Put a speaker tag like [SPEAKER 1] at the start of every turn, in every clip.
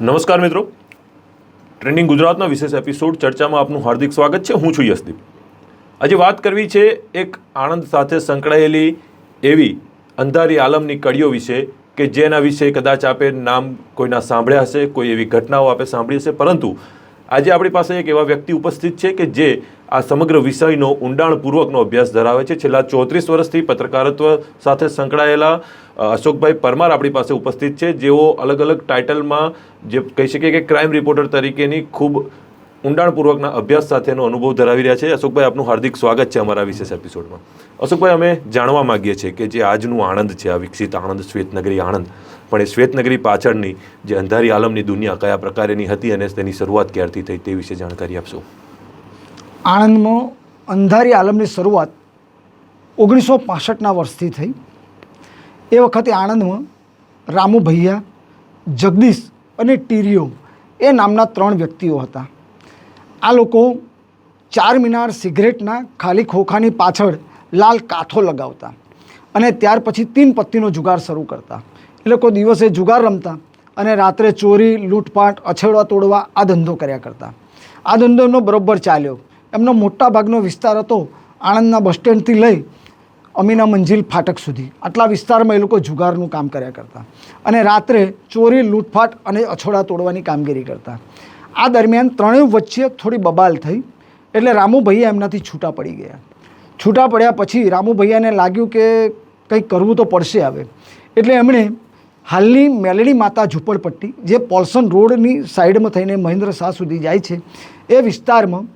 [SPEAKER 1] નમસ્કાર મિત્રો. ટ્રેન્ડિંગ ગુજરાતના વિશેષ એપિસોડ ચર્ચામાં આપનું હાર્દિક સ્વાગત છે. હું છું યશદીપ. આજે વાત કરવી છે એક આણંદ સાથે સંકળાયેલી એવી અંધારી આલમની કડીઓ વિશે કે જેના વિશે કદાચ આપે નામ કોઈના સાંભળ્યા હશે, કોઈ એવી ઘટનાઓ આપે સાંભળી હશે. પરંતુ આજે આપણી પાસે એક એવા વ્યક્તિ ઉપસ્થિત છે કે જે આ સમગ્ર વિષયનો ઊંડાણપૂર્વકનો અભ્યાસ ધરાવે છે. છેલ્લા ચોત્રીસ વર્ષથી પત્રકારત્વ સાથે સંકળાયેલા અશોકભાઈ પરમાર આપણી પાસે ઉપસ્થિત છે. જેઓ અલગ અલગ ટાઇટલમાં જે કહી શકીએ કે ક્રાઇમ રિપોર્ટર તરીકેની ખૂબ ઊંડાણપૂર્વકના અભ્યાસ સાથેનો અનુભવ ધરાવી રહ્યા છે. અશોકભાઈ, આપનું હાર્દિક સ્વાગત છે અમારા વિશેષ એપિસોડમાં અશોકભાઈ, અમે જાણવા માગીએ છીએ કે જે આજનું આણંદ છે, આ વિકસિત આણંદ, શ્વેતનગરી આણંદ, પણ એ શ્વેતનગરી પાછળની જે અંધારી આલમની દુનિયા કયા પ્રકારેની હતી અને તેની શરૂઆત ક્યારથી થઈ તે વિશે જાણકારી આપશો?
[SPEAKER 2] આણંદમાં અંધારી આલમની શરૂઆત ઓગણીસો પાસઠના વર્ષથી થઈ. એ વખતે આણંદમાં રામુ ભૈયા જગદીશ અને ટીરિયો એ નામના ત્રણ વ્યક્તિઓ હતા. આ લોકો ચાર મિનાર સિગરેટના ખાલી ખોખાની પાછળ લાલ કાથો લગાવતા અને ત્યાર પછી તીન પત્તીનો જુગાર શરૂ કરતા. એ લોકો દિવસે જુગાર રમતા અને રાત્રે ચોરી, લૂંટપાટ અછેડવા તોડવા આ ધંધો કર્યા કરતા. આ ધંધો એમનો બરોબર ચાલ્યો. એમનો મોટા ભાગનો વિસ્તાર હતો આણંદના બસ સ્ટેન્ડથી લઈ અમીના મંજિલ ફાટક સુધી. આટલા વિસ્તારમાં એ લોકો જુગારનું કામ કર્યા કરતા અને રાત્રે ચોરી લૂંટફાટ અને અછોડા તોડવાની કામગીરી કરતા. આ દરમિયાન ત્રણેય વચ્ચે થોડી બબાલ થઈ એટલે રામુ એમનાથી છૂટા પડી ગયા. છૂટા પડ્યા પછી રામુભૈયાને લાગ્યું કે કંઈક કરવું તો પડશે હવે. એટલે એમણે હાલની મેલડી માતા ઝૂંપડપટ્ટી, જે પોલ્સન રોડની સાઈડમાં થઈને મહેન્દ્ર શાહ સુધી જાય છે, એ વિસ્તારમાં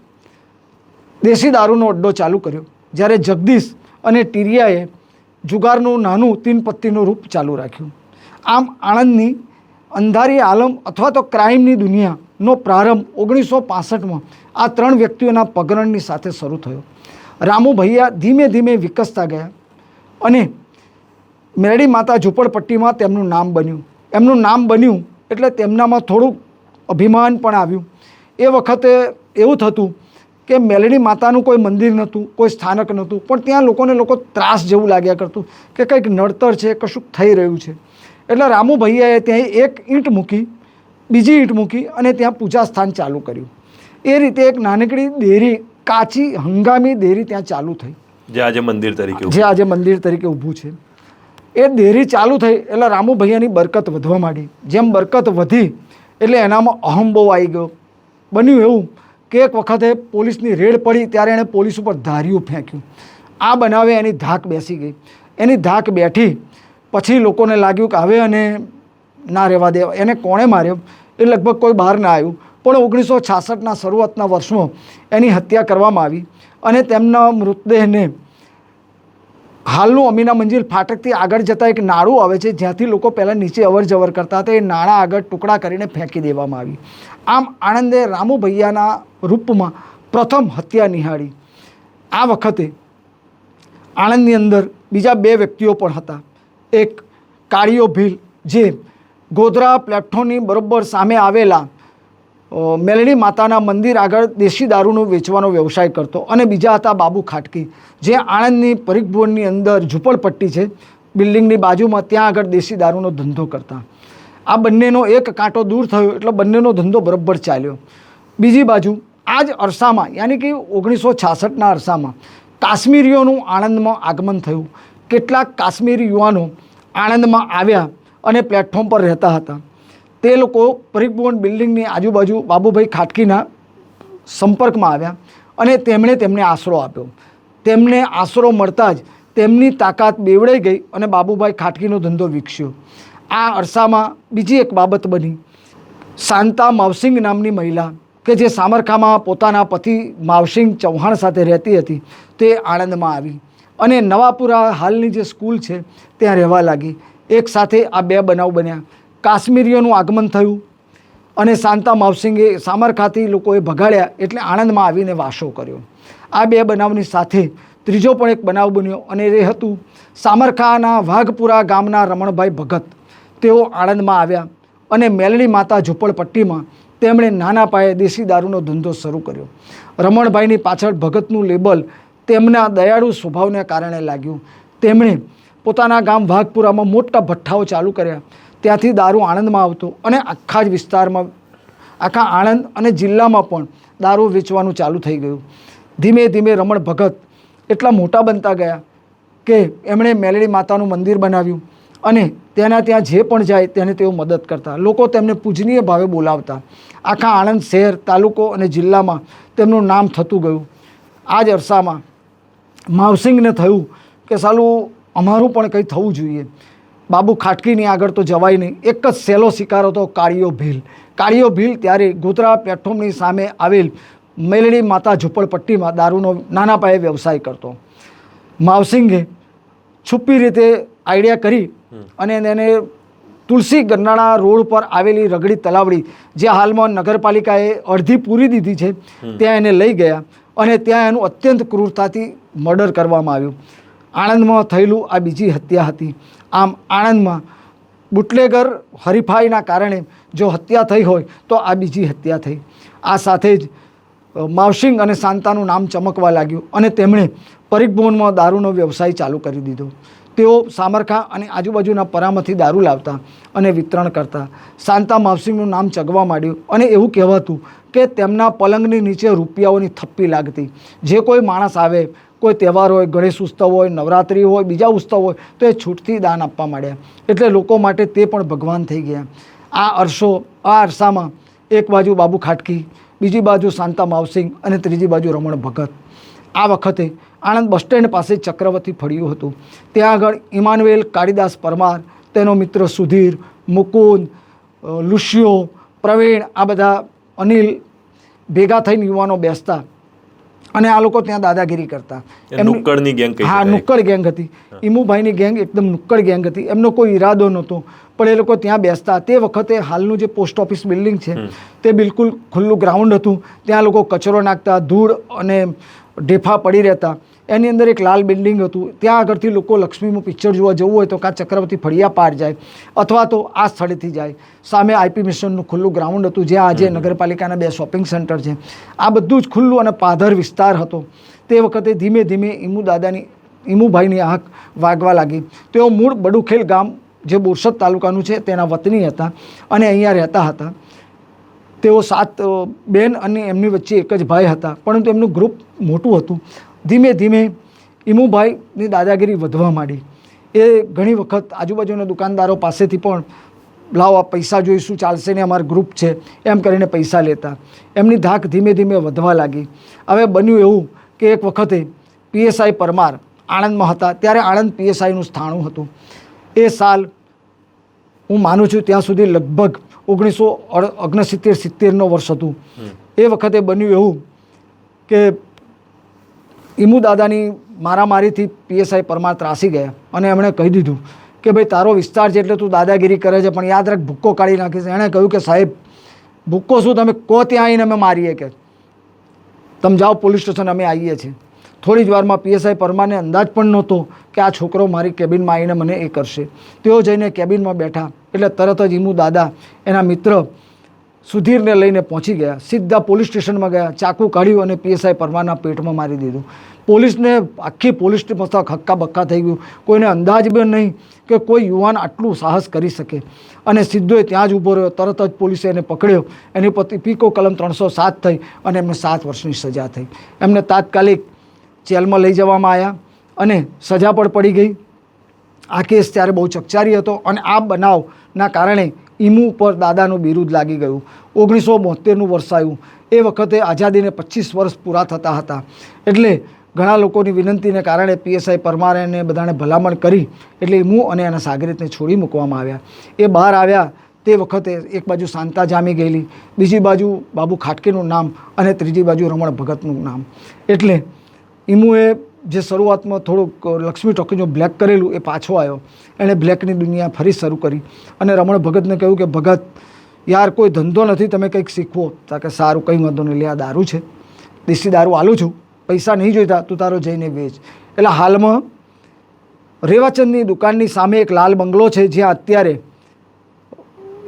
[SPEAKER 2] દેશી દારૂનો અડ્ડો ચાલુ કર્યો, જ્યારે જગદીશ અને ટીરિયાએ જુગારનું નાનું તીન પત્તીનું રૂપ ચાલુ રાખ્યું. આમ આણંદની અંધારી આલમ અથવા તો ક્રાઇમની દુનિયાનો પ્રારંભ ઓગણીસો પાસઠમાં આ ત્રણ વ્યક્તિઓના પગરણની સાથે શરૂ થયો. રામુ ભૈયા ધીમે ધીમે વિકસતા ગયા અને મેરડી માતા ઝૂંપડપટ્ટીમાં તેમનું નામ બન્યું. એમનું નામ બન્યું એટલે તેમનામાં થોડુંક અભિમાન પણ આવ્યું. એ વખતે એવું થતું કે મેલડી માતાનું કોઈ મંદિર નહોતું, કોઈ સ્થાનક નહોતું, પણ ત્યાં લોકોને લોકો ત્રાસ જેવું લાગ્યા કરતું કે કંઈક નડતર છે, કશુંક થઈ રહ્યું છે. એટલે રામુ ભૈયાએ ત્યાં એક ઈંટ મૂકી બીજી ઈંટ મૂકી અને ત્યાં પૂજા સ્થાન ચાલુ કર્યું. એ રીતે એક નાનકડી દેરી કાચી હંગામી દેરી ત્યાં ચાલુ થઈ.
[SPEAKER 1] જે આજે મંદિર તરીકે
[SPEAKER 2] જે આજે મંદિર તરીકે ઊભું છે. એ દેરી ચાલુ થઈ એટલે રામુ ભૈયાની બરકત વધવા માંડી. જેમ બરકત વધી એટલે એનામાં અહમ બહુ આવી ગયો. બન્યું એવું કે એક વખતે પોલીસની રેડ પડી ત્યારે એણે પોલીસ ઉપર ધાર્યું ફેંક્યું. આ બનાવે એની ધાક બેસી ગઈ. એની ધાક બેઠી. પછી લોકોને લાગ્યું કે હવે અને ના રહેવા દેવા એને કોણે માર્યો? એ લગભગ કોઈ બહાર ના આવ્યું. પણ ઓગણીસો છાસઠના શરૂઆતના વર્ષમાં એની હત્યા કરવામાં આવી અને તેમના મૃતદેહને હાલનું અમીના મંજિલ ફાટકથી આગળ જતાં એક નાળું આવે છે, જ્યાંથી લોકો પહેલાં નીચે અવર જવર કરતા હતા. એ નાણાં આગળ ટુકડા કરીને ફેંકી દેવામાં આવી. આમ આણંદે રામુ ભૈયાના રૂપમાં પ્રથમ હત્યા નિહાળી. આ વખતે આણંદની અંદર બીજા બે વ્યક્તિઓ પણ હતા. એક કાળીયો ભીલ, જે ગોધરા પ્લેટફોર્મની બરોબર સામે આવેલા મેલણી માતાના મંદિર આગળ દેશી દારૂનો વેચવાનો વ્યવસાય કરતો અને બીજા હતા બાબુ ખાટકી, જે આણંદની પરિભવનની અંદર ઝૂંપડપટ્ટી છે. બિલ્ડિંગની બાજુમાં ત્યાં આગળ દેશી દારૂનો ધંધો કરતા. આ બંનેનો એક કાંટો દૂર થયો એટલે બંનેનો ધંધો બરાબર ચાલ્યો. બીજી બાજુ આ જ અરસામાં, યાની કે ઓગણીસો છાસઠના અરસામાં, કાશ્મીરીઓનું આણંદમાં આગમન થયું. કેટલાક કાશ્મીરી યુવાનો આણંદમાં આવ્યા અને પ્લેટફોર્મ પર રહેતા હતા. તે લોકો પરિભુવન બિલ્ડિંગની આજુબાજુ બાબુભાઈ ખાટકીના સંપર્કમાં આવ્યા અને તેમણે તેમને આશરો આપ્યો. તેમને આશરો મળતા જ તેમની તાકાત બેવડાઈ ગઈ અને બાબુભાઈ ખાટકીનો ધંધો વિકસ્યો. આ અરસામાં બીજી એક બાબત બની. શાંતા માવસિંગ નામની મહિલા કે જે સામરખામાં પોતાના પતિ માવસિંગ ચૌહાણ સાથે રહેતી હતી, તે આણંદમાં આવી. અને નવાપુરા હાલની જે સ્કૂલ છે, ત્યાં રહેવા લાગી. એક સાથે આ બે બનાવ બન્યા. કાશ્મીરીઓનું આગમન થયું અને શાંતા માવસિંગે સામરખાથી લોકોએ ભગાડ્યા એટલે આણંદમાં આવીને વાસો કર્યો. આ બે બનાવની સાથે ત્રીજો પણ એક બનાવ બન્યો અને એ હતું સામરખાના વાઘપુરા ગામના રમણભાઈ ભગત. તેઓ આણંદમાં આવ્યા અને મેલણી માતા ઝૂંપડપટ્ટીમાં તેમણે નાના પાયે દેશી દારૂનો ધંધો શરૂ કર્યો. રમણભાઈની પાછળ ભગતનું લેબલ તેમના દયાળુ સ્વભાવને કારણે લાગ્યું. તેમણે પોતાના ગામ વાઘપુરામાં મોટા ભઠ્ઠાઓ ચાલુ કર્યા. ત્યાંથી દારૂ આણંદમાં આવતો અને આખા જ વિસ્તારમાં, આખા આણંદ અને જિલ્લામાં પણ દારૂ વેચવાનું ચાલુ થઈ ગયું. ધીમે ધીમે રમણ ભગત એટલા મોટા બનતા ગયા કે એમણે મેલડી માતાનું મંદિર બનાવ્યું અને તેના ત્યાં જે પણ જાય તેને તેઓ મદદ કરતા. લોકો તેમને પૂજનીય ભાવે બોલાવતા. આખા આણંદ શહેર, તાલુકો અને જિલ્લામાં તેમનું નામ થતું ગયું. આ જ અરસામાં માવસિંગને થયું કે સાલું અમારું પણ કંઈ થવું જોઈએ. બાબુ ખાટકીની આગળ તો જવાય નહીં. એક જ સહેલો શિકાર હતો કાળીયો ભીલ. કાળીયો ભીલ ત્યારે ગોધરા પ્લેટફોર્મની સામે આવેલ મેલડી માતા ઝૂંપડપટ્ટીમાં દારૂનો નાના પાયે વ્યવસાય કરતો. માવસિંગે છુપ્પી રીતે આઈડિયા કરી અને એને તુલસી ગરનાળા રોડ પર આવેલી રગડી તલાવડી જે હાલમાં નગરપાલિકાએ અડધી પૂરી દીધી છે ત્યાં એને લઈ ગયા અને ત્યાં એનું અત્યંત ક્રૂરતાથી મર્ડર કરવામાં આવ્યું. આણંદમાં થયેલું આ બીજી હત્યા હતી. આમ આણંદમાં બુટલેગર, હરીફાઈના કારણે જો હત્યા થઈ હોય તો આ બીજી હત્યા થઈ. આ સાથે જ માવસિંગ અને શાંતાનું નામ ચમકવા લાગ્યું અને તેમણે પરિભવનમાં દારૂનો વ્યવસાય ચાલુ કરી દીધો. તેઓ સામરખા અને આજુબાજુના પરામાંથી દારૂ લાવતા અને વિતરણ કરતા. શાંતા માવસિંગનું નામ ચગવા માંડ્યું અને એવું કહેવાતું કે તેમના પલંગની નીચે રૂપિયાઓની થપ્પી લાગતી. જે કોઈ માણસ આવે કોઈ તહેવાર હોય, ગણેશ ઉત્સવ હોય, નવરાત્રિ હોય, બીજા ઉત્સવ હોય, તો એ છૂટથી દાન આપવા માંડ્યા એટલે લોકો માટે તે પણ ભગવાન થઈ ગયા. આ અરસો, આ અરસામાં એક બાજુ બાબુ ખાટકી, બીજી બાજુ શાંતા માવસિંગ અને ત્રીજી બાજુ રમણ ભગત. આ વખતે આણંદ બસ સ્ટેન્ડ પાસે ચક્રવર્તી ફળ્યું હતું. ત્યાં આગળ ઇમાન્યુએલ કાળીદાસ પરમાર, તેનો મિત્ર સુધીર, મુકુંદ લુશિયો, પ્રવીણ આ બધા અનિલ ભેગા થઈને યુવાનો બેસતા. અને આ લોકો ત્યાં દાદાગીરી કરતા.
[SPEAKER 1] એ નુક્કડની ગેંગ
[SPEAKER 2] હા નુક્કડ ગેંગ હતી. ઈમુભાઈની ગેંગ એકદમ નુક્કડ ગેંગ હતી. એમનો કોઈ ઈરાદો નહોતો. પણ એ લોકો ત્યાં બેસતા. તે વખતે હાલનું જે પોસ્ટ ઓફિસ બિલ્ડિંગ છે તે બિલકુલ ખુલ્લું ગ્રાઉન્ડ હતું. ત્યાં લોકો કચરો નાખતા ધૂળ અને ઢેફા પડી રહેતા. એની અંદર એક લાલ બિલ્ડિંગ હતું. ત્યાં આગળથી લોકો લક્ષ્મીનું પિક્ચર જોવા જવું હોય તો કાં ચક્રવર્તી ફળિયા પાર જાય અથવા તો આ સ્થળેથી જાય. સામે આઈપી મિશનનું ખુલ્લું ગ્રાઉન્ડ હતું જ્યાં આજે નગરપાલિકાના બે શોપિંગ સેન્ટર છે. આ બધું જ ખુલ્લું અને પાધર વિસ્તાર હતો. તે વખતે ધીમે ધીમે ઈમુ દાદાની ઈમુભાઈની આંખ વાગવા લાગી. તેઓ મૂળ બડુખેલ ગામ જે બોરસદ તાલુકાનું છે તેના વતની હતા અને અહીંયા રહેતા હતા. તેઓ સાત બેન અને એમની વચ્ચે એક જ ભાઈ હતા પરંતુ એમનું ગ્રુપ મોટું હતું. ધીમે ધીમે ઈમુભાઈની દાદાગીરી વધવા માંડી. એ ઘણી વખત આજુબાજુના દુકાનદારો પાસેથી પણ લાવો આ પૈસા જોઈશું ચાલશે ને અમારું ગ્રુપ છે એમ કરીને પૈસા લેતા. એમની ધાક ધીમે ધીમે વધવા લાગી. હવે બન્યું એવું કે એક વખતે પીએસઆઈ પરમાર આણંદમાં હતા ત્યારે આણંદ પીએસઆઈનું સ્થાણું હતું. એ સાલ હું માનું છું ત્યાં સુધી લગભગ ઓગણીસો ઓગણસિત્તેર સિત્તેરનો વર્ષ હતું. એ વખતે બન્યું એવું કે ઈમુ દાદાની મારામારીથી પીએસઆઈ પરમાર ત્રાસી ગયા અને એમણે કહી દીધું કે ભાઈ, તારો વિસ્તાર છે એટલે તું દાદાગીરી કરે છે, પણ યાદ રાખ, ભૂક્કો કાઢી નાખીશ. એણે કહ્યું કે સાહેબ, ભૂક્કો શું? તમે કહો ત્યાં આવીને અમે મારીએ કે. તમે જાઓ પોલીસ સ્ટેશન, અમે આવીએ છીએ. થોડી જ વારમાં પીએસઆઈ પરમારને અંદાજ પણ નહોતો કે આ છોકરો મારી કેબિનમાં આવીને મને એ કરશે. તેઓ જઈને કેબિનમાં બેઠા એટલે તરત જ ઈમુ દાદા એના મિત્ર સુધીરને લઈને પહોંચી ગયા, સીધા પોલીસ સ્ટેશનમાં ગયા, ચાકુ કાઢ્યું અને પીએસઆઈ પરમારના પેટમાં મારી દીધું. પોલીસને આખી પોલીસ મથક હક્કા બક્કા થઈ ગયું. કોઈને અંદાજ બી નહીં કે કોઈ યુવાન આટલું સાહસ કરી શકે. અને સીધો ત્યાં જ ઊભો રહ્યો, તરત જ પોલીસે એને પકડ્યો. એની પતિ પીકો કલમ ત્રણસો સાત થઈ અને એમને સાત વર્ષની સજા થઈ. એમને તાત્કાલિક જેલમાં લઈ જવામાં આવ્યા અને સજા પણ પડી ગઈ. આ કેસ ત્યારે બહુ ચકચારી હતો અને આ બનાવના કારણે ઈમુ ઉપર દાદાનું બિરુદ લાગી ગયું. ઓગણીસો બોતેરનું વર્ષ આવ્યું એ વખતે આઝાદીને પચીસ વર્ષ પૂરા થતા હતા. એટલે ઘણા લોકોની વિનંતીને કારણે પીએસઆઈ પરમારે એને બધાને ભલામણ કરી એટલે ઈમુ અને એના સાગરીતને છોડી મૂકવામાં આવ્યા. એ બહાર આવ્યા તે વખતે એક બાજુ શાંતા જામી ગયેલી, બીજી બાજુ બાબુ ખાટકીનું નામ અને ત્રીજી બાજુ રમણ ભગતનું નામ. એટલે ઈમુએ જે શરૂઆતમાં થોડુંક લક્ષ્મી ટોકીનું બ્લેક કરેલું, એ પાછો આવ્યો. એણે બ્લેકની દુનિયા ફરી શરૂ કરી. અને રમણ ભગતને કહ્યું કે, ભગત, યાર કોઈ ધંધો નથી, તમે કંઈક શીખવો. તા કે, સારું, કંઈ વાંધો નહીં, લે, આ દારૂ છે. દેશી દારૂ આલું છું. પૈસા નહીં જોઈતા, તું તારો જઈને વેચ. એટલે હાલમાં રેવાચંદની દુકાનની સામે એક લાલ બંગલો છે, જ્યાં અત્યારે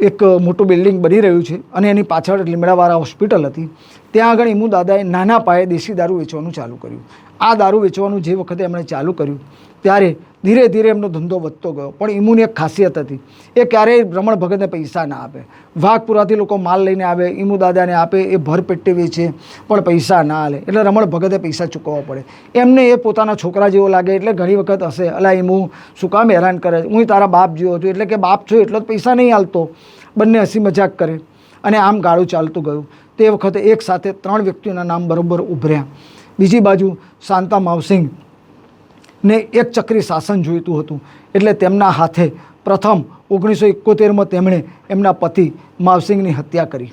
[SPEAKER 2] એક મોટું બિલ્ડિંગ બની રહ્યું છે અને એની પાછળ લીમડાવાળા હોસ્પિટલ હતી. ત્યાં આગળ ઈમુ દાદાએ નાના પાયે દેશી દારૂ વેચવાનું ચાલુ કર્યું. આ દારૂ વેચવાનું જે વખતે એમણે ચાલુ કર્યું ત્યારે ધીરે ધીરે એમનો ધંધો વધતો ગયો. પણ ઇમુની એક ખાસિયત હતી. એ ક્યારેય રમણ ભગતને પૈસા ના આપે. વાઘપુરાથી લોકો માલ લઈને આવે, ઈમુ દાદાને આપે, એ ભરપેટે વેચે, પણ પૈસા ના આલે. એટલે રમણ ભગતે પૈસા ચૂકવવા પડે. એમને એ પોતાના છોકરા જેવો લાગે, એટલે ઘણી વખત હશે. અલા ઇમુ શું કામ હેરાન કરે? હું તારા બાપ જેવો છું. એટલે કે બાપ છું, એટલો જ પૈસા નહીં હાલતો બંને હસી મજાક કરે. અને આમ ગાળું ચાલતું ગયું. તે વખતે એક સાથે ત્રણ વ્યક્તિઓના નામ બરોબર ઉભર્યા. બીજી બાજુ શાંતા માવસિંગ ને એક ચક્રી શાસન જોઈતું હતું. એટલે તેમના હાથે પ્રથમ ઓગણીસો એકોતેરમાં તેમણે એમના પતિ માવસિંગની હત્યા કરી.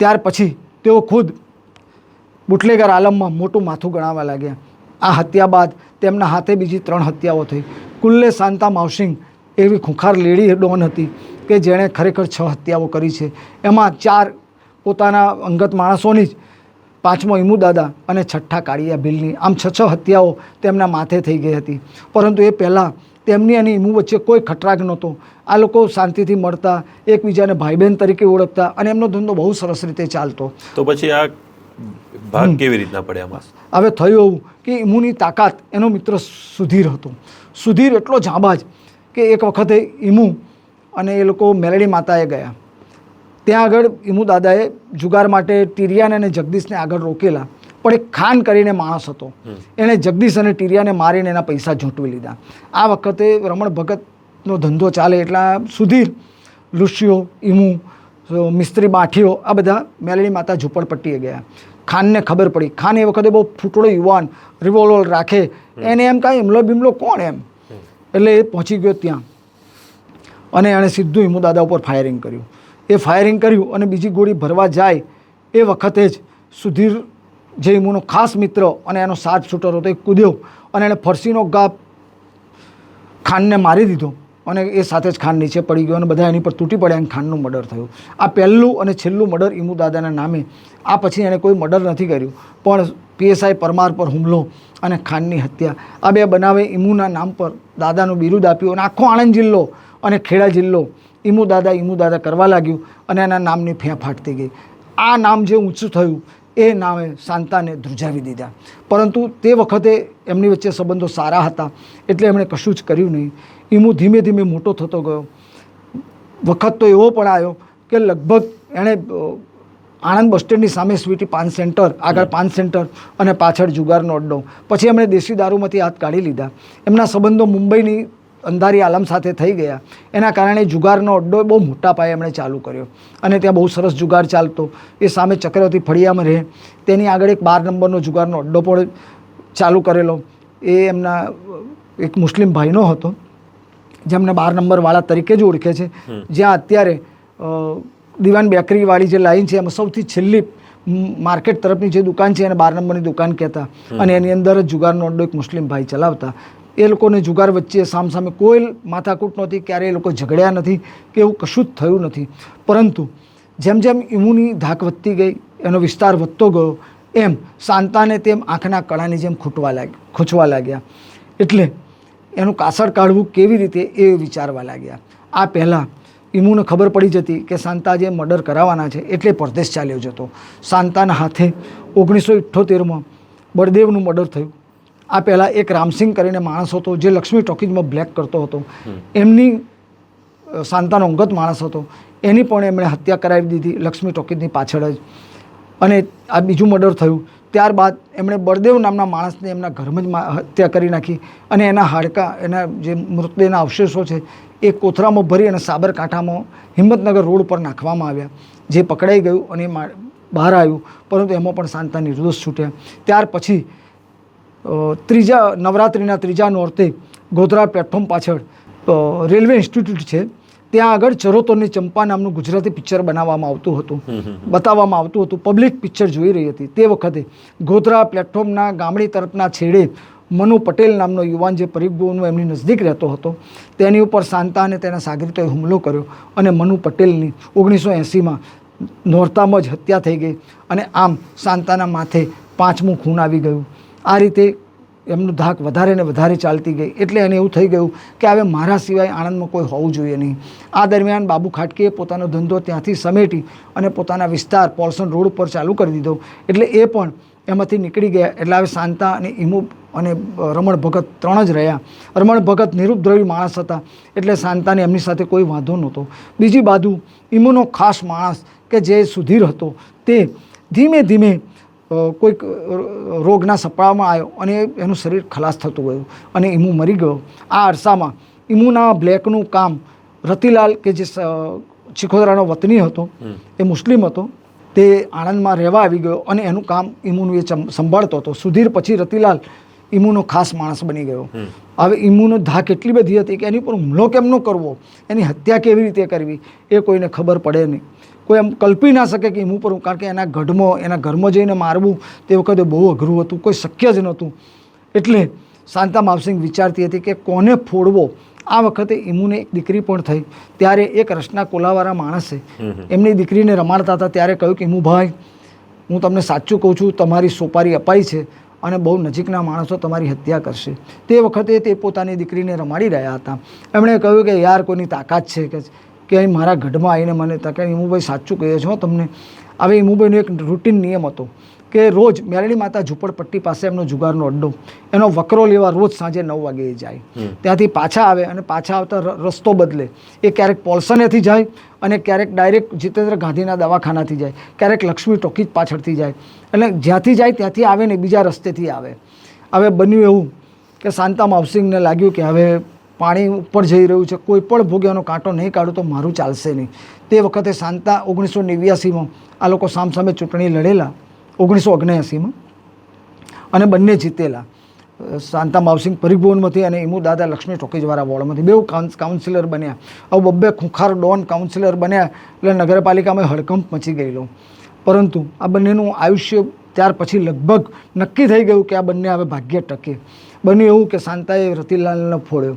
[SPEAKER 2] ત્યાર પછી તેઓ ખુદ બુટલેગર આલમમાં મોટું માથું ગણાવવા લાગ્યા. આ હત્યા બાદ તેમના હાથે બીજી ત્રણ હત્યાઓ થઈ. કુલ્લે શાંતા માવસિંગ એવી ખૂંખાર લેડી ડોન હતી કે જેણે ખરેખર છ હત્યાઓ કરી છે. એમાં ચાર પોતાના અંગત માણસોની જ પાંચમો ઇમુદાદા અને છઠ્ઠા કાળિયા ભીલની. આમ છ છ હત્યાઓ તેમના માથે થઈ ગઈ હતી. પરંતુ એ પહેલાં તેમની અને ઈમુ વચ્ચે કોઈ ખટરાગ નહોતો. આ લોકો શાંતિથી મળતા એકબીજાને ભાઈ બહેન તરીકે ઓળખતા અને એમનો ધંધો બહુ સરસ રીતે ચાલતો.
[SPEAKER 1] તો પછી આ ભાગ કેવી રીતના પડ્યા આમાં?
[SPEAKER 2] હવે થયું એવું કે ઈમુની તાકાત એનો મિત્ર સુધીર હતો. સુધીર એટલો જાંબાજ કે એક વખતે ઈમુ અને એ લોકો મેલડી માતાએ ગયા. ત્યાં આગળ ઈમુ દાદાએ જુગાર માટે ટીરિયાને અને જગદીશને આગળ રોકેલા. પણ એક ખાન કરીને માણસ હતો. એણે જગદીશ અને ટીરિયાને મારીને એના પૈસા ઝૂંટવી લીધા. આ વખતે રમણ ભગતનો ધંધો ચાલે એટલા સુધીર લુસ્યો ઈમુ મિસ્ત્રી બાઠીઓ આ બધા મેલણી માતા ઝૂંપડપટ્ટીએ ગયા. ખાનને ખબર પડી. ખાન એ વખતે બહુ ફૂટડો યુવાન રિવોલ્વર રાખે. એને એમ કાંઈ હિમલો બિમલો કોણ એમ? એટલે એ પહોંચી ગયો ત્યાં. અને એણે સીધું હિમુ દાદા ઉપર ફાયરિંગ કર્યું. એ ફાયરિંગ કર્યું અને બીજી ગોળી ભરવા જાય એ વખતે જ સુધીર જે ઇમુનો ખાસ મિત્ર અને એનો સાથ શૂટર હતો એ કૂદ્યો અને એણે ફરસીનો ગા ખાનને મારી દીધો અને એ સાથે જ ખાન નીચે પડી ગયો અને બધા એની પર તૂટી પડ્યા અને ખાનનું મર્ડર થયું. આ પહેલું અને છેલ્લું મર્ડર ઈમુ દાદાના નામે. આ પછી એણે કોઈ મર્ડર નથી કર્યું, પણ પીએસઆઈ પરમાર પર હુમલો અને ખાનની હત્યા. આ બે બનાવે ઈમુના નામ પર દાદાનું બિરુદ આપ્યું અને આખો આણંદ જિલ્લો અને ખેડા જિલ્લો ઈમુ દાદા ઈમુ દાદા કરવા લાગ્યું અને એના નામની ફેં ફાટતી ગઈ. આ નામ જે ઊંચું થયું, એ નામે શાંતાને ધ્રુજાવી દીધા. પરંતુ તે વખતે એમની વચ્ચે સંબંધો સારા હતા, એટલે એમણે કશું જ કર્યું નહીં. ઈમુ ધીમે ધીમે મોટો થતો ગયો. વખત તો એવો પણ આવ્યો કે લગભગ એણે આણંદ બસ સ્ટેન્ડની સામે સ્વીટી પાન સેન્ટર, આગળ પાન સેન્ટર અને પાછળ જુગારનો અડ્ડો. પછી એમણે દેશી દારૂમાંથી હાથ કાઢી લીધા. એમના સંબંધો મુંબઈની અંધારી આલમ સાથે થઈ ગયા. એના કારણે જુગારનો અડ્ડો બહુ મોટા પાયે એમણે ચાલુ કર્યો. અને ત્યાં બહુ સરસ જુગાર ચાલતો. એ સામે ચક્રવર્તી ફળિયામાં રહે. તેની આગળ એક બાર નંબરનો જુગારનો અડ્ડો પણ ચાલુ કરેલો. એ એમના એક મુસ્લિમ ભાઈનો હતો જેમને બાર નંબરવાળા તરીકે જ ઓળખે છે. જ્યાં અત્યારે દિવાન બેકરીવાળી જે લાઈન છે એમાં સૌથી છેલ્લી માર્કેટ તરફની જે દુકાન છે એને બાર નંબરની દુકાન કહેતા. અને એની અંદર જ જુગારનો અડ્ડો એક મુસ્લિમ ભાઈ ચલાવતા. એ લોકોને જુગાર વચ્ચે સામસામે કોઈ માથાકૂટ નહોતી, ક્યારેય એ લોકો ઝઘડ્યા નથી કે એવું કશું જ થયું નથી. પરંતુ જેમ જેમ ઈમુની ધાક વધતી ગઈ, એનો વિસ્તાર વધતો ગયો, એમ શાંતાને તેમ આંખના કળાની જેમ ખૂટવા લાગ્યા, ખૂંચવા લાગ્યા. એટલે એનું કાસળ કાઢવું કેવી રીતે એ વિચારવા લાગ્યા. આ પહેલાં ઈમુને ખબર પડી જતી કે શાંતા જે મર્ડર કરાવવાના છે, એટલે પરદેશ ચાલ્યો જતો. શાંતાના હાથે ઓગણીસો ઇઠ્ઠોતેરમાં બળદેવનું મર્ડર થયું. આ પહેલાં એક રામસિંગ કરીને માણસ હતો જે લક્ષ્મી ટોકીઝમાં બ્લેક કરતો હતો. એમની શાંતાનો અંગત માણસ હતો. એની પણ એમણે હત્યા કરાવી દીધી લક્ષ્મી ટોકીઝની પાછળ જ. અને આ બીજું મર્ડર થયું. ત્યારબાદ એમણે બળદેવ નામના માણસને એમના ઘરમાં જ હત્યા કરી નાખી. અને એના હાડકાં, એના જે મૃતદેહના અવશેષો છે, એ કોથરામાં ભરી અને સાબરકાંઠામાં હિંમતનગર રોડ પર નાખવામાં આવ્યા. જે પકડાઈ ગયું અને બહાર આવ્યું. પરંતુ એમાં પણ શાંતા નિર્દોષ છૂટ્યા. ત્યાર પછી ત્રીજા નવરાત્રિના ત્રીજા નોરતે ગોધરા પ્લેટફોર્મ પાછળ રેલવે ઇન્સ્ટિટ્યૂટ છે. ત્યાં આગળ ચરોતરની ચંપા નામનું ગુજરાતી પિક્ચર બનાવવામાં આવતું હતું. બતાવવામાં આવતું હતું. પબ્લિક પિક્ચર જોઈ રહી હતી. તે વખતે ગોધરા પ્લેટફોર્મના ગામડી તરફના છેડે મનુ પટેલ નામનો યુવાન જે પરિગોનું એમની નજદીક રહેતો હતો તેની ઉપર શાંતા અને તેના સાગરીતોએ હુમલો કર્યો અને મનુ પટેલની ઓગણીસો એંસીમાં નોરતામાં જ હત્યા થઈ ગઈ અને આમ શાંતાના માથે પાંચમું ખૂન આવી ગયું. આ રીતે એમનું ધાક વધારે ને વધારે ચાલતી ગઈ. એટલે એને એવું થઈ ગયું કે હવે મારા સિવાય આણંદમાં કોઈ હોવું જોઈએ નહીં. આ દરમિયાન બાબુ ખાટકીએ પોતાનો ધંધો ત્યાંથી સમેટી અને પોતાના વિસ્તાર પોલસન રોડ ઉપર ચાલુ કરી દીધો. એટલે એ પણ એમાંથી નીકળી ગયા. એટલે હવે શાંતા અને ઈમુ અને રમણ ભગત ત્રણ જ રહ્યા. રમણ ભગત નિરુપદ્રવી માણસ હતા. એટલે શાંતાને એમની સાથે કોઈ વાંધો નહોતો. બીજી બાજુ ઈમુનો ખાસ માણસ કે જે સુધીર હતો તે ધીમે ધીમે કોઈક રોગના સપાળામાં આવ્યો અને એનું શરીર ખલાસ થતું ગયું અને ઈમુ મરી ગયો. આ અરસામાં ઈમુના બ્લેકનું કામ રતિલાલ કે જે ચિખોદરાનો વતની હતો એ મુસ્લિમ હતો તે આણંદમાં રહેવા આવી ગયો અને એનું કામ ઈમુનું એ સંભાળતો હતો. સુધીર પછી રતિલાલ ઈમુનો ખાસ માણસ બની ગયો. હવે ઈમુનો ધાક એટલી બધી હતી કે એની પર હુમલો કેમ ન કરવો? એની હત્યા કેવી રીતે કરવી? એ કોઈને ખબર પડે નહીં. કોઈ એમ કલ્પી ના શકે કે ઈમુ પર કારણ કે એના ગઢમાં એના ઘરમાં જઈને મારવું તે વખતે બહુ અઘરું હતું કોઈ શક્ય જ નહોતું. એટલે શાંતા માવસિંગ વિચારતી હતી કે કોને ફોડવો? આ વખતે ઈમુને એક દીકરી પણ થઈ. ત્યારે એક રસના કોલાવાળા માણસે એમની દીકરીને રમાડતા હતા ત્યારે કહ્યું કે ઈમુભાઈ હું તમને સાચું કહું છું તમારી સોપારી અપાઈ છે અને બહુ નજીકના માણસો તમારી હત્યા કરશે. તે વખતે તે પોતાની દીકરીને રમાડી રહ્યા હતા. એમણે કહ્યું કે યાર કોઈની તાકાત છે કે કે અહીં મારા ગઢમાં આવીને મને તકે ઈમુભાઈ સાચું કહે છે તમને. હવે ઈમુભાઈનો એક રૂટીન નિયમ હતો કે રોજ મેલડી માતા ઝૂંપડપટ્ટી પાસે એમનો જુગારનો અડ્ડો એનો વકરો લેવા રોજ સાંજે નવ વાગે જાય. ત્યાંથી પાછા આવે અને પાછા આવતા રસ્તો બદલે. એ ક્યારેક પોલ્સનેથી જાય અને ક્યારેક ડાયરેક્ટ જીતેન્દ્ર ગાંધીના દવાખાનાથી જાય. ક્યારેક લક્ષ્મી ટોકીજ પાછળથી જાય. એટલે જ્યાંથી જાય ત્યાંથી આવે ને બીજા રસ્તેથી આવે. હવે બન્યું એવું કે શાંતા માવસિંગને લાગ્યું કે હવે પાણી ઉપર જઈ રહ્યું છે. કોઈ પણ ભોગ્યાનો કાંટો નહીં કાઢું તો મારું ચાલશે નહીં. તે વખતે શાંતા ઓગણીસો નેવ્યાસીમાં આ લોકો સામસામે ચૂંટણી લડેલા. ઓગણીસો ઓગણએંસીમાં અને બંને જીતેલા. શાંતા માવસિંગ પરિભુવનમાંથી અને ઈમુ દાદા લક્ષ્મી ટોકીજવાળા વોર્ડમાંથી. બેઉ કાઉન્સ, કાઉન્સિલર બન્યા. આવું બબ્બે ખુંખાર ડોન કાઉન્સિલર બન્યા એટલે નગરપાલિકામાં હડકંપ મચી ગયેલો. પરંતુ આ બંનેનું આયુષ્ય ત્યાર પછી લગભગ નક્કી થઈ ગયું કે આ બંને હવે ભાગ્ય ટકે. બન્યું એવું કે શાંતાએ રતિલાલને ફોડ્યો.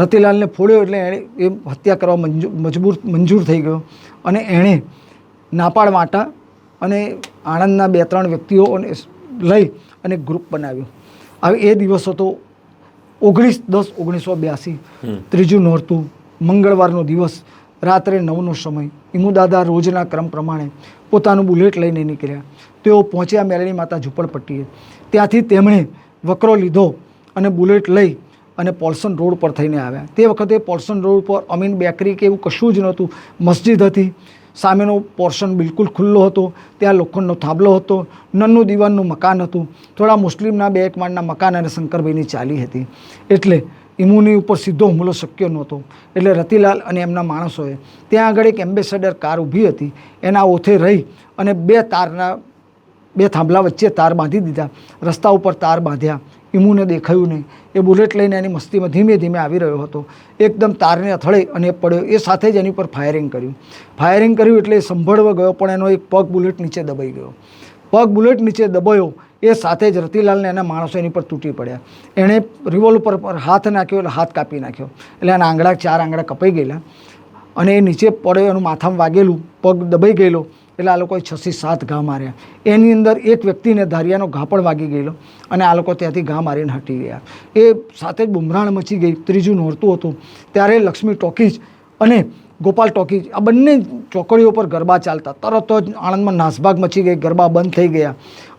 [SPEAKER 2] રતિલાલને ફોડ્યો એટલે એણે એ હત્યા કરવા મજબૂર મંજૂર થઈ ગયો. અને એણે નાપાડ વાટા અને આણંદના બે ત્રણ વ્યક્તિઓને લઈ અને ગ્રુપ બનાવ્યું. હવે એ દિવસ હતો ઓગણીસ દસ ઓગણીસો બ્યાસી. ત્રીજું નોરતું મંગળવારનો દિવસ રાત્રે નવનો સમય. ઇમુદાદા રોજના ક્રમ પ્રમાણે પોતાનું બુલેટ લઈને નીકળ્યા. તેઓ પહોંચ્યા મેરણી માતા ઝુંપડપટ્ટીએ. ત્યાંથી તેમણે વકરો લીધો અને બુલેટ લઈ અને પોલ્સન રોડ પર થઈને આવ્યા. તે વખતે પોલ્સન રોડ પર અમીન બેકરી કે એવું કશું જ નહોતું. મસ્જિદ હતી. સામેનો પોર્શન બિલકુલ ખુલ્લો હતો. ત્યાં લોખંડનો થાંભલો હતો. નન્નું દીવાનનું મકાન હતું. થોડા મુસ્લિમના બે એક માળના મકાન અને શંકરભાઈની ચાલી હતી. એટલે ઇમુની ઉપર સીધો હુમલો શક્ય નહોતો. એટલે રતિલાલ અને એમના માણસોએ ત્યાં આગળ એક એમ્બેસેડર કાર ઊભી હતી. એના ઓથે રહી અને બે તારના, બે થાંભલા વચ્ચે તાર બાંધી દીધા. રસ્તા ઉપર તાર બાંધ્યા. ઈમુને દેખાયું નહીં. એ બુલેટ લઈને એની મસ્તીમાં ધીમે ધીમે આવી રહ્યો હતો. એકદમ તારને અથડે અને પડ્યો. એ સાથે જ એની પર ફાયરિંગ કર્યું. ફાયરિંગ કર્યું એટલે એ સંભળવા ગયો, પણ એનો એક પગ બુલેટ નીચે દબાઈ ગયો. પગ બુલેટ નીચે દબાયો. એ સાથે જ રતિલાલને એના માણસો એની પર તૂટી પડ્યા. એણે રિવોલ્વર પર હાથ નાખ્યો એટલે હાથ કાપી નાખ્યો. એટલે એના આંગળા ચાર આંગળા કપાઈ ગયેલા. અને એ નીચે પડ્યો, એનું માથામાં વાગેલું. પગ દબાઈ ગયેલો. એટલે આ લોકોએ છથી સાત ઘા માર્યા. એની અંદર એક વ્યક્તિને ધારિયાનો ઘા વાગી ગયેલો અને આ લોકો ત્યાંથી ઘા મારીને હટી ગયા. એ સાથે જ બુમરાણ મચી ગઈ. ત્રીજું નોરતું હતું. ત્યારે લક્ષ્મી ટોકીજ અને ગોપાલ ટોકીજ આ બંને ચોકડીઓ પર ગરબા ચાલતા. તરત જ આણંદમાં નાસભાગ મચી ગઈ. ગરબા બંધ થઈ ગયા.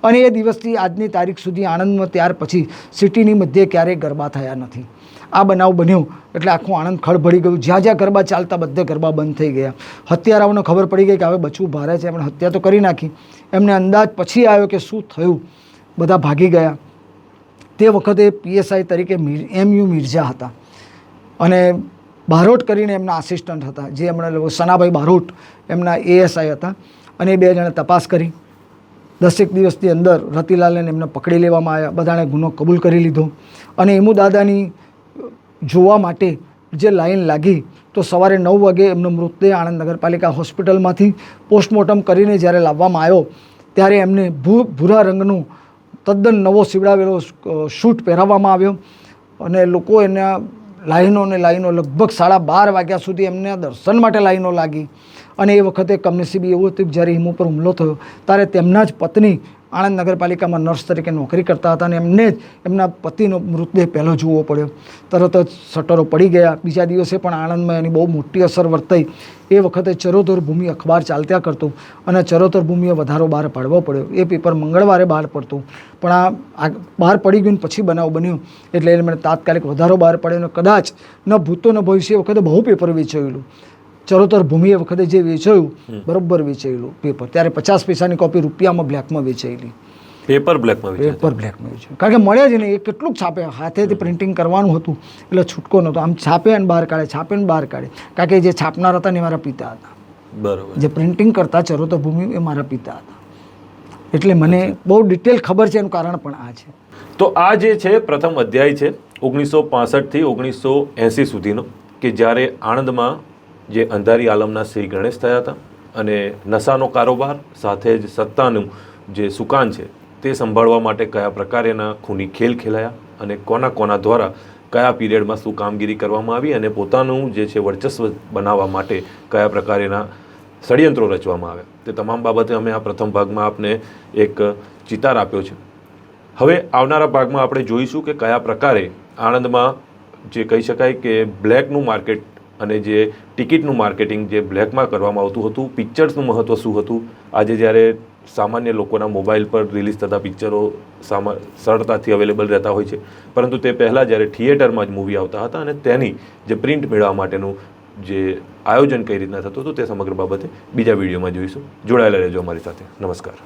[SPEAKER 2] અને એ દિવસથી આજની તારીખ સુધી આણંદમાં ત્યાર પછી સિટીની મધ્યે ક્યારેય ગરબા થયા નથી. આ બનાવ બન્યો એટલે આખું આણંદ ખળભળી ગયું. જ્યાં જ્યાં ગરબા ચાલતા બધે ગરબા બંધ થઈ ગયા. હત્યારાઓને ખબર પડી ગઈ કે હવે બચવું ભારે છે. એમણે હત્યા તો કરી નાખી. એમને અંદાજ પછી આવ્યો કે શું થયું? બધા ભાગી ગયા. તે વખતે પીએસઆઈ તરીકે એમ યુ મિર્ઝા હતા. અને બારોટ કરીને એમના આસિસ્ટન્ટ હતા. જે એમણે સનાભાઈ બારોટ એમના એએસઆઈ હતા. અને એ બે જણે તપાસ કરી. દસેક દિવસની અંદર રતિલાલને એમને પકડી લેવામાં આવ્યા. બધાને ગુનો કબૂલ કરી લીધો. અને ઈમુ દાદાની જોવા માટે જે લાઈન લાગી, તો સવારે નવ વાગે એમનો મૃતદેહ આણંદ નગરપાલિકા હોસ્પિટલમાંથી પોસ્ટમોર્ટમ કરીને જ્યારે લાવવામાં આવ્યો, ત્યારે એમને ભૂ, ભૂરા રંગનું તદ્દન નવો સીવડાવેલો શૂટ પહેરાવવામાં આવ્યો. અને લોકો એના લાઈનો ને લાઈનો લગભગ સાડા બાર વાગ્યા સુધી એમને દર્શન માટે લાઈનો લાગી. અને એ વખતે કમનસીબી એવું હતું કે જ્યારે હિમુ પર હુમલો થયો, ત્યારે તેમના જ પત્ની આણંદ નગરપાલિકામાં નર્સ તરીકે નોકરી કરતા હતા અને એમને જ એમના પતિનો મૃતદેહ પહેલો જોવો પડ્યો. તરત જ શટરો પડી ગયા. બીજા દિવસે પણ આણંદમાં એની બહુ મોટી અસર વર્તાઈ. એ વખતે ચરોતર ભૂમિ અખબાર ચાલત્યા કરતું અને ચરોતર ભૂમિએ વધારો બહાર પાડવો પડ્યો. એ પેપર મંગળવારે બહાર પડતું. પણ આ બહાર પડી ગયું પછી બનાવ બન્યો. એટલે એમણે તાત્કાલિક વધારો બહાર પડ્યો અને કદાચ ન ભૂતો ન ભવિષ્ય વખતે બહુ પેપર વેચાયેલું. ચરોતર ભૂમિએ વખતે જે વેચાયું બરોબર વેચાયેલું પેપર ત્યારે પચાસ પૈસાની કોપી રૂપિયામાં બ્લેકમાં વેચાયેલી.
[SPEAKER 1] પેપર બ્લેકમાં
[SPEAKER 2] પેપર બ્લેકમાં વેચાયું કારણ કે મળ્યા જ નહીં એ કેટલું છાપે. હાથેથી પ્રિન્ટિંગ કરવાનું હતું એટલે છૂટકો નહોતો. આમ છાપે અને બહાર કાઢે છાપે ને બહાર કાઢે. કારણ કે જે છાપનાર હતા ને એ મારા પિતા હતા.
[SPEAKER 1] બરોબર.
[SPEAKER 2] જે પ્રિન્ટિંગ કરતા ચરોતર ભૂમિ એ મારા પિતા હતા. એટલે મને બહુ ડિટેલ ખબર છે એનું કારણ પણ આ છે.
[SPEAKER 1] તો આ જે છે પ્રથમ અધ્યાય છે ઓગણીસો પાસઠથી ઓગણીસો એંસી સુધીનો કે જ્યારે આણંદમાં જે અંધારી આલમના શ્રી ગણેશ થયા હતા અને નશાનો કારોબાર સાથે જ સત્તાનું જે સુકાન છે તે સંભાળવા માટે કયા પ્રકારેના ખૂની ખેલ ખેલાયા અને કોના કોના દ્વારા કયા પીરિયડમાં શું કામગીરી કરવામાં આવી અને પોતાનું જે છે વર્ચસ્વ બનાવવા માટે કયા પ્રકારેના ષડયંત્રો રચવામાં આવ્યા. તે તમામ બાબતે અમે આ પ્રથમ ભાગમાં આપને એક ચિતાર આપ્યો છે. હવે આવનારા ભાગમાં આપણે જોઈશું કે કયા પ્રકારે આણંદમાં જે કહી શકાય કે બ્લેકનું માર્કેટ અને જે ટિકિટનું માર્કેટિંગ જે બ્લેકમાં કરવામાં આવતું હતું, પિક્ચર્સનું મહત્ત્વ શું હતું? આજે જ્યારે સામાન્ય લોકોના મોબાઈલ પર રિલીઝ થતા પિક્ચરો સામા, સરળતાથી અવેલેબલ રહેતા હોય છે. પરંતુ તે પહેલાં જ્યારે થિયેટરમાં જ મૂવી આવતા હતા અને તેની જે પ્રિન્ટ મેળવવા માટેનું જે આયોજન કઈ રીતના થતું હતું તે સમગ્ર બાબતે બીજા વિડીયોમાં જોઈશું. જોડાયેલા રહેજો અમારી સાથે. નમસ્કાર.